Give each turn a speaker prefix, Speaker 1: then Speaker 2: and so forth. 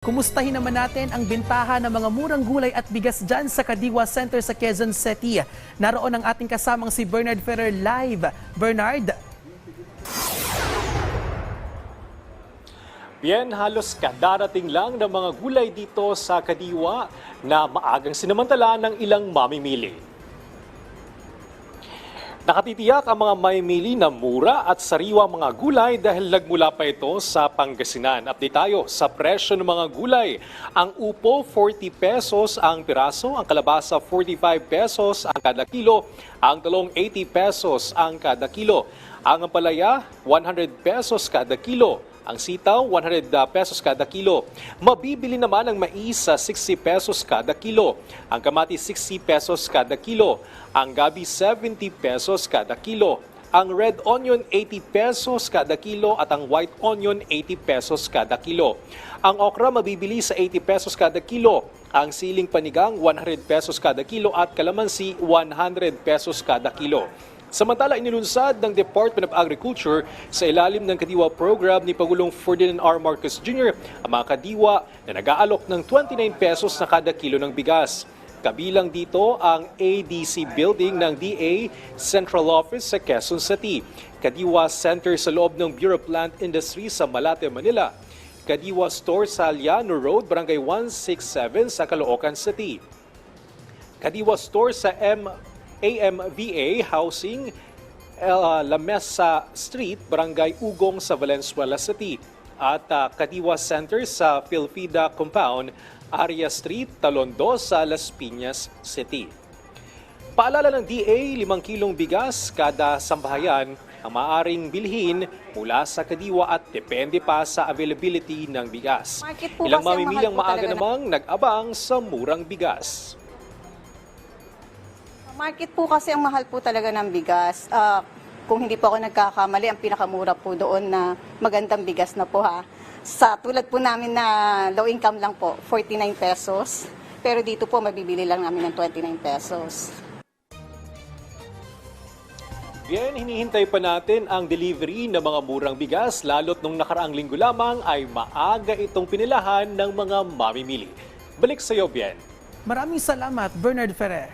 Speaker 1: Kumustahin naman natin ang bintahan ng mga murang gulay at bigas dyan sa Kadiwa Center sa Quezon City. Naroon ang ating kasamang si Bernard Ferrer live. Bernard,
Speaker 2: Bien, halos kadarating lang ng mga gulay dito sa Kadiwa na maagang sinamantala ng ilang mamimili. Nakatitiyak ang mga mamimili na mura at sariwa mga gulay dahil nagmula pa ito sa Pangasinan. Update tayo sa presyo ng mga gulay. Ang upo, 40 pesos ang piraso, ang kalabasa, 45 pesos ang kada kilo, ang talong, 80 pesos ang kada kilo, ang ampalaya, 100 pesos kada kilo, ang sitaw, 100 pesos kada kilo. Mabibili naman ang mais sa 60 pesos kada kilo. Ang kamatis, 60 pesos kada kilo. Ang gabi, 70 pesos kada kilo. Ang red onion, 80 pesos kada kilo at ang white onion, 80 pesos kada kilo. Ang okra mabibili sa 80 pesos kada kilo. Ang siling panigang, 100 pesos kada kilo at kalamansi, 100 pesos kada kilo. Samantala, inilunsad ng Department of Agriculture sa ilalim ng Kadiwa program ni Pagulong Ferdinand R. Marcos Jr. ang mga kadiwa na nag-aalok ng 29 pesos na kada kilo ng bigas. Kabilang dito ang ADC building ng DA Central Office sa Quezon City, Kadiwa Center sa loob ng Bureau of Plant Industry sa Malate, Manila, Kadiwa Store sa Aliano Road, Barangay 167 sa Caloocan City, Kadiwa Store sa M AMVA Housing, uh, La Mesa Street, Barangay Ugong sa Valenzuela City. At uh, Kadiwa Center sa Philfida Compound, Aria Street, Talondo sa Las Piñas City. Paalala ng DA, 5 kilong bigas kada sambahayan ang maaring bilhin mula sa kadiwa at depende pa sa availability ng bigas. Ilang
Speaker 3: kasi ang
Speaker 2: mamimilyang
Speaker 3: mahal po
Speaker 2: maaga namang nag-abang sa murang bigas.
Speaker 3: Market po kasi ang mahal po talaga ng bigas. Ah, kung hindi po ako nagkakamali, ang pinakamura po doon na magandang bigas na po ha. Sa tulad po namin na low income lang po, 49 pesos. Pero dito po mabibili lang namin ng 29 pesos.
Speaker 2: Bien, hinihintay pa natin ang delivery ng mga murang bigas lalo't nung nakaraang linggo lamang ay maaga itong pinilahan ng mga mamimili. Balik sa iyo, Bien.
Speaker 1: maraming salamat Bernard Ferrer.